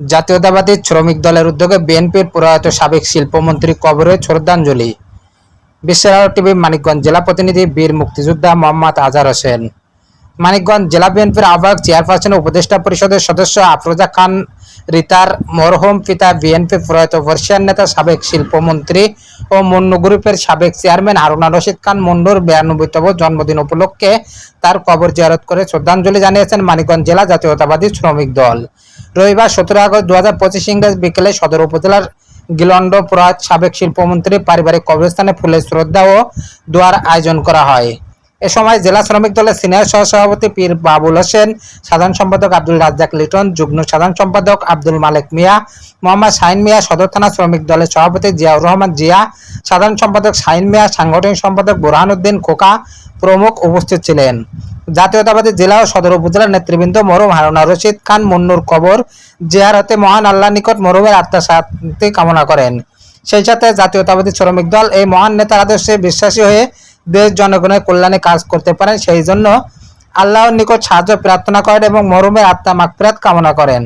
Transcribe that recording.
জাতীয়তাবাদী শ্রমিক দলের উদ্যোগে বিএনপির প্রয়াত সাবেক শিল্পমন্ত্রী কবরে শ্রদ্ধাঞ্জলি। বিশ্বের টিভি মানিকগঞ্জ জেলা প্রতিনিধি বীর মুক্তিযোদ্ধা মোহাম্মদ আজহার হোসেন। মানিকগঞ্জ জেলা বিএনপির আহ্বায়ক চেয়ারপারসন উপদেষ্টা পরিষদের সদস্য আফরোজা খান, রিতার মরহুম পিতা বিএনপি প্রয়াত বর্ষিয়ান নেতা সাবেক শিল্পমন্ত্রী ও মন্নু গ্রুপের সাবেক চেয়ারম্যান হারুনা রশিদ খান মন্নুর বিরানব্বইতম জন্মদিন উপলক্ষে তার কবর জিয়ারত করে শ্রদ্ধাঞ্জলি জানিয়েছেন মানিকগঞ্জ জেলা জাতীয়তাবাদী শ্রমিক দল। রবিবার সতেরো আগস্ট দু হাজার পঁচিশ ইংরেজ বিকেলে সদর উপজেলার গিলন্ড প্রয়াত সাবেক শিল্পমন্ত্রী পারিবারিক কবরস্থানে ফুলের শ্রদ্ধা ও দোয়ার আয়োজন করা হয়। এ সময় জেলা শ্রমিক দলের সিনিয়র সহসভাপতি পীর বাবুল হোসেন, সাধারণ সম্পাদক আব্দুল রাজ্জাক লিটন, যুগ্ম সাধারণ সম্পাদক আব্দুল মালেক মিয়া, মোহাম্মদ শাহিন মিয়া, সদর থানা শ্রমিক দলের সভাপতি জিয়াউর রহমান জিয়া, সাধারণ সম্পাদক শাহিন মিয়া, সাংগঠনিক সম্পাদক বুরহানুদ্দিন খোকা প্রমুখ উপস্থিত ছিলেন। জাতীয়তাবাদী জেলা ও সদর উপজেলার নেতৃবৃন্দ মরুম হারুনা রশিদ খান মুন্নুর কবর জিয়ারতে মহান আল্লাহ নিকট মরুমের আত্মা শান্তি কামনা করেন। সেই সাথে জাতীয়তাবাদী শ্রমিক দল এই মহান নেতার আদর্শে বিশ্বাসী হয়ে দেশ জনগণের কল্যাণে কাজ করতে পারেন, সেই জন্য আল্লাহর নিকট সাহায্য প্রার্থনা করেন এবং মরুমের আত্মা মাকপ্রাত কামনা করেন।